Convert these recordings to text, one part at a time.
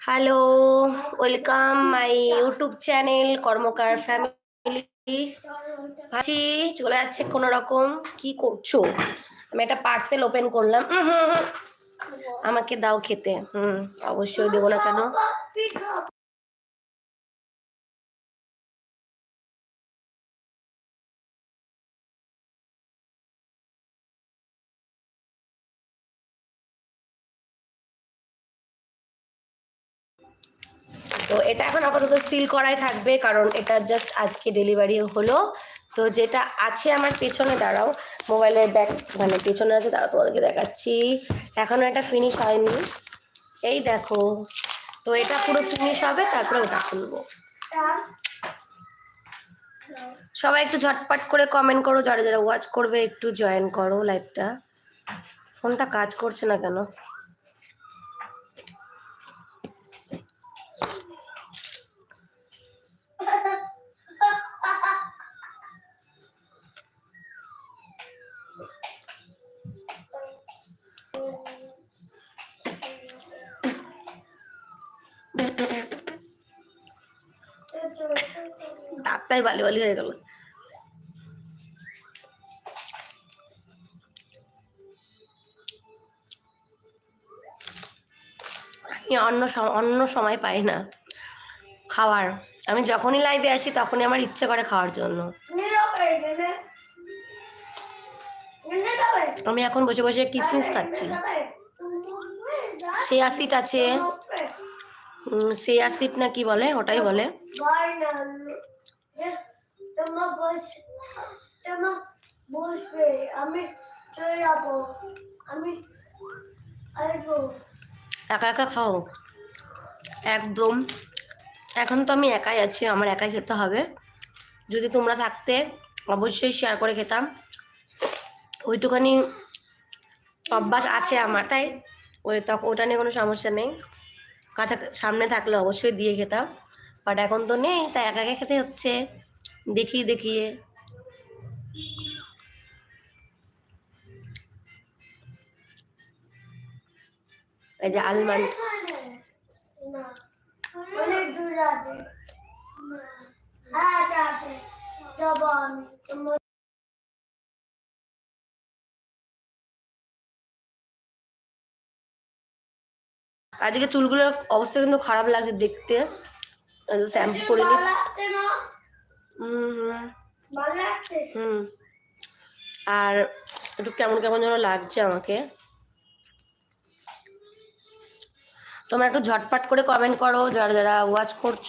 Hello welcome my YouTube channel Karmakar family ভাবছি চলে যাচ্ছে কোনো রকম। কি করছ? আমি একটা পার্সেল ওপেন করলাম। আমাকে দাও খেতে। হুম, অবশ্যই দেবো না কেন? তো এটা এখন আপাতত সিল করাই থাকবে, কারণ এটা জাস্ট আজকে ডেলিভারি হলো। তো যেটা আছে আমার পেছনে, দাঁড়াও, মোবাইলের ব্যাগ মানে পেছনে আছে, তারা তোমাদেরকে দেখাচ্ছি। এখনও এটা ফিনিশ হয়নি। এই দেখো, তো এটা পুরো ফিনিশ হবে, তারপরে ওটা খুলবো। সবাই একটু ঝটপট করে কমেন্ট করো, যারা যারা ওয়াচ করবে, একটু জয়েন করো লাইভটা ফোনটা কাজ করছে না কেন? ডাক্তার বালি বালি হয়ে গেল। আমি অন্য অন্য সময় পাই না খাওয়ার। আমি যখনই লাইভে আসি তখনই আমার ইচ্ছে করে খাওয়ার জন্য। আমি এখন বসে বসে কিসমিস খাচ্ছি। সেই সিট আছে। সেই সিট না কি বলে? ওটাই বলে। একা একা খাও। একদম। এখন তো আমি একাই আছি, আমার একাই খেতে হবে। যদি তোমরা থাকতে, অবশ্যই শেয়ার করে খেতাম। ওইটুখানি অভ্যাস আছে আমার, তাই? ওই তখন ওটা নিয়ে কোনো সমস্যা নেই। কাছা সামনে থাকলে অবশ্যই দিয়ে খেতাম। বাট এখন তো নেই, তাই একা একা খেতে হচ্ছে। দেখিয়ে দেখিয়ে এই যে আলমন্ড। আজকে চুলগুলোর অবস্থা কিন্তু খারাপ লাগছে দেখতে। শ্যাম্পু করে নি হুম আর একটু কেমন কেমন যেন লাগছে আমাকে তোমরা একটু ঝটপট করে কমেন্ট করো যারা যারা ওয়াচ করছ।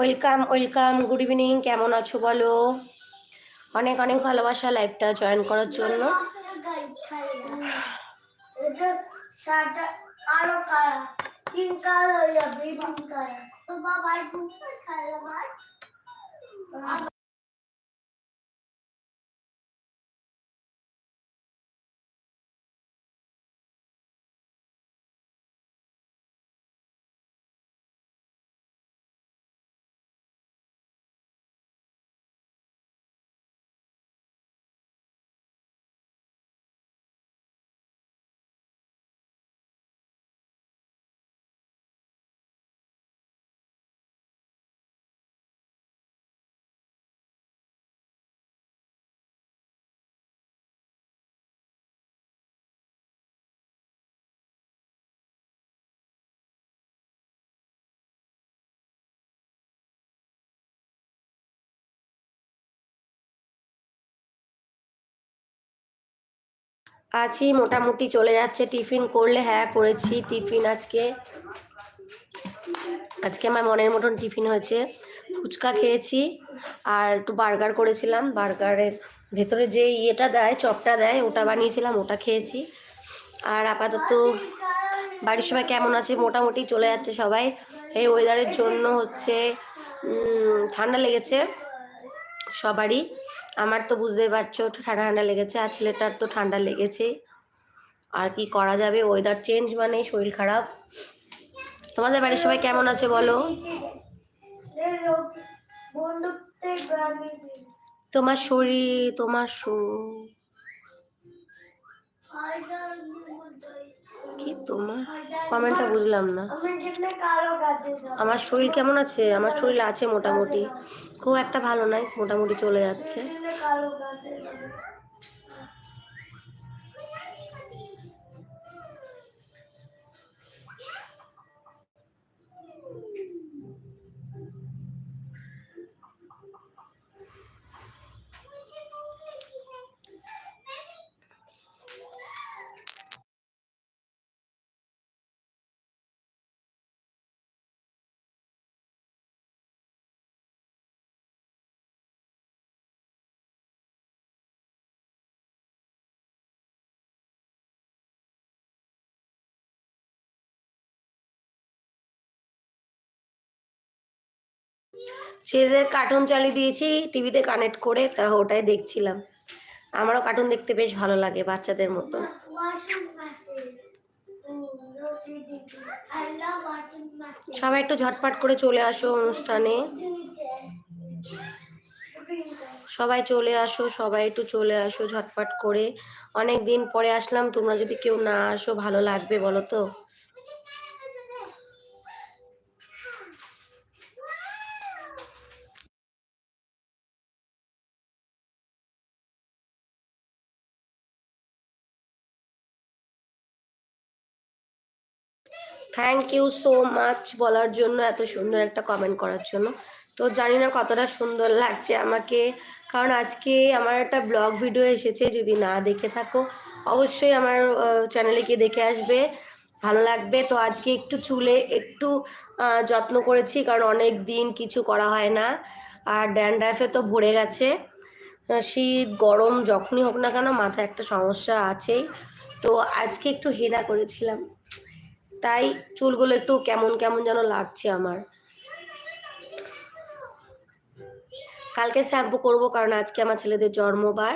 ওয়েলকাম ওয়েলকাম গুড ইভিনিং কেমন আছো বলো? অনেক অনেক ভালোবাসা লাইভটা জয়েন করার জন্য। আছি, মোটামুটি চলে যাচ্ছে। টিফিন করলে হ্যাঁ করেছি টিফিন আজকে। আজকে আমার মনের মতন টিফিন হয়েছে। ফুচকা খেয়েছি আর একটু বার্গার করেছিলাম। বার্গারের ভেতরে যে ইয়েটা দেয়, চপটা দেয়, ওটা বানিয়েছিলাম, ওটা খেয়েছি। আর আপাতত বাড়ির সবাই কেমন আছে? মোটামুটি চলে যাচ্ছে সবাই। এই ওয়েদারের জন্য হচ্ছে ঠান্ডা লেগেছে। সবারই। আমার তো বুঝতেই পারছ, ঠান্ডা ঠান্ডা লেগেছে আর ছেলেটার তো ঠান্ডা লেগেছে। আর কি করা যাবে? ওয়েদার চেঞ্জ মানে শরীর খারাপ। তোমাদের বাড়ির সবাই কেমন আছে বলো? তোমার শরীর, তোমার কি তোমার কমেন্টটা বুঝলাম না। আমার শরীর কেমন আছে? আমার শরীর আছে মোটামুটি। খুব একটা ভালো নয় মোটামুটি চলে যাচ্ছে। ছেলেদের কার্টুন চালিয়ে দিয়েছি টিভিতে কানেক্ট করে তা ওটাই দেখছিলাম আমারও কার্টুন দেখতে বেশ ভালো লাগে বাচ্চাদের machine. সবাই একটু ঝটপট করে চলে আসো অনুষ্ঠানে। সবাই চলে আসো, সবাই একটু চলে আসো ঝটপট করে অনেক দিন পরে আসলাম, তোমরা যদি কেউ না আসো, ভালো লাগবে বলো তো থ্যাংক ইউ সো মাচ বলার জন্য এত সুন্দর একটা কমেন্ট করার জন্য। তো জানি না কতটা সুন্দর লাগছে আমাকে, কারণ আজকে আমার একটা ব্লগ ভিডিও এসেছে, যদি না দেখে থাকো অবশ্যই আমার চ্যানেলে গিয়ে দেখে আসবে, ভালো লাগবে। তো আজকে একটু চুলে একটু যত্ন করেছি, কারণ অনেক দিন কিছু করা হয় না, আর ড্যান্ড্রাফে তো ভরে গেছে। শীত, গরম যখনই হোক না কেন মাথায় একটা সমস্যা আছেই। তো আজকে একটু হেনা করেছিলাম। তাই চুলগুলো একটু কেমন কেমন যেন লাগছে আমার। কালকে শ্যাম্পু করব কারণ আজকে আমার ছেলেদের জন্মবার।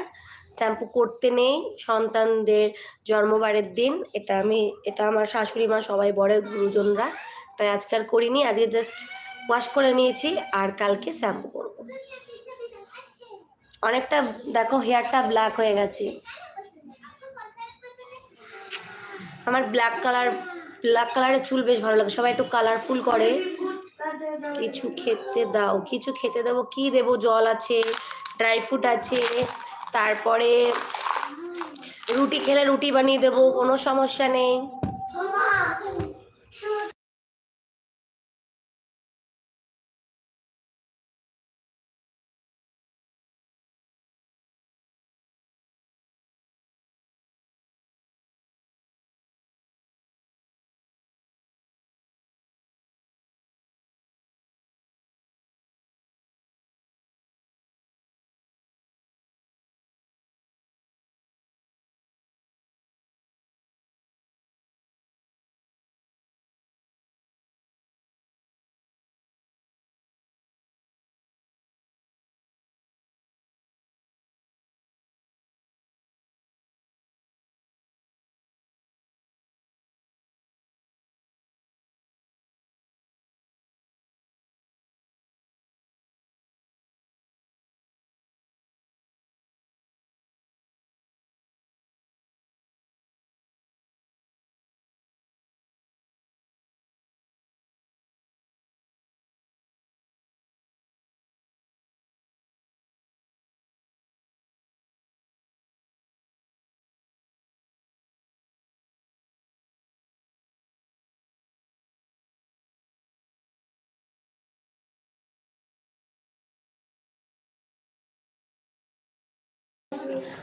শ্যাম্পু করতে নেই, সন্তানদের জন্মবারের দিন। এটা আমি, এটা আমার শাশুড়ি মা, সবাই বড় গুরুজনরা তাই আজকে আর করিনি, আজকে জাস্ট ওয়াশ করে নিয়েছি আর কালকে শ্যাম্পু করব। অনেকটা, দেখো হেয়ারটা ব্ল্যাক হয়ে গেছে। আমার ব্ল্যাক কালার ব্ল্যাক কালারের চুল বেশ ভালো লাগে। সবাই একটু কালারফুল করে। কিছু খেতে দাও, কিছু খেতে দেবো। কি দেবো? জল আছে ড্রাই ফ্রুট আছে, তারপরে রুটি খেলে রুটি বানিয়ে দেবো, কোনো সমস্যা নেই।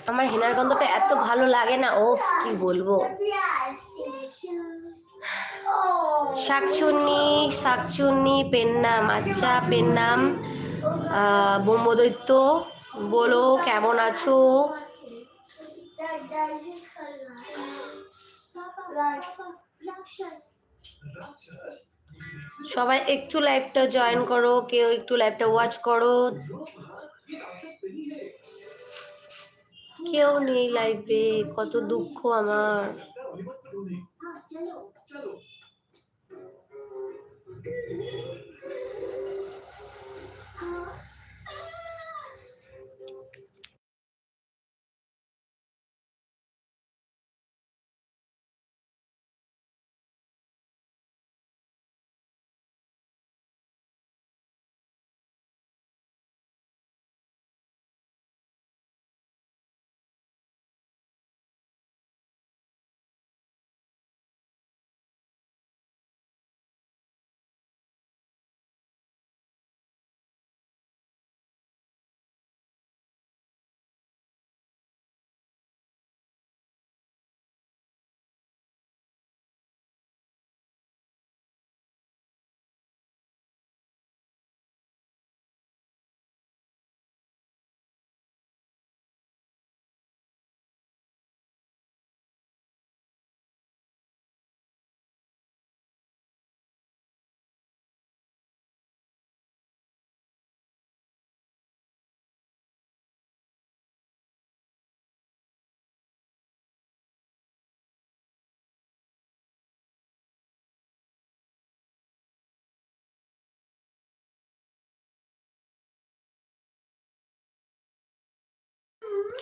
আমার হেনার গন্ধটা এত ভালো লাগে না, ওফ, কি বলব? শাকচুন্নি শাকচুন্নি পেন নাম আচ্ছা পেন নাম ব্রহ্মদৈত্য, বলো, কেমন আছো? সবাই একটু লাইভটা জয়েন করো, কেউ একটু লাইভটা ওয়াচ করো। কেউ নেই লাইফে কত দুঃখ আমার।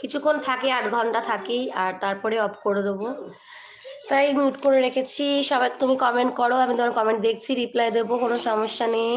কিছুক্ষণ থাকি, আট ঘণ্টা থাকি আর তারপরে অফ করে দেবো। তাই মিউট করে রেখেছি। সবাই তুমি কমেন্ট করো, আমি তোমার কমেন্ট দেখছি রিপ্লাই দেবো, কোনো সমস্যা নেই।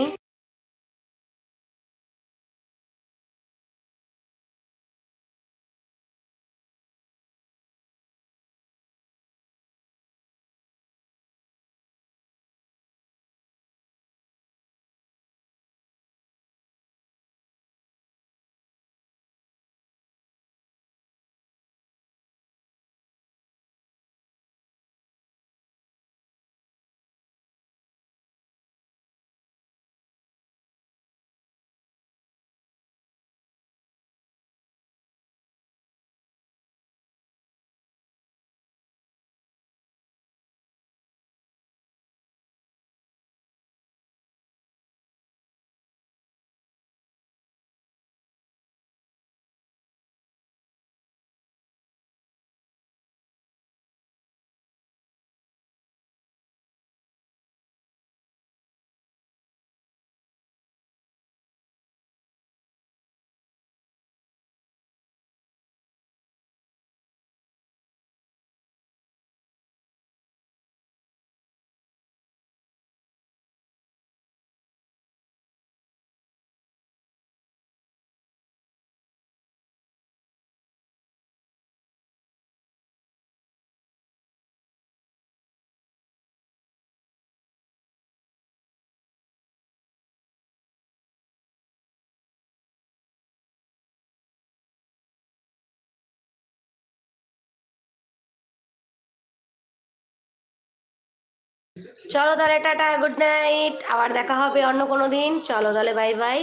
চলো তাহলে, টাটা গুড নাইট আবার দেখা হবে অন্য কোনো দিন। চলো তাহলে বাই বাই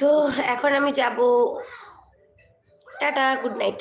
তো এখন আমি যাব। Tata good night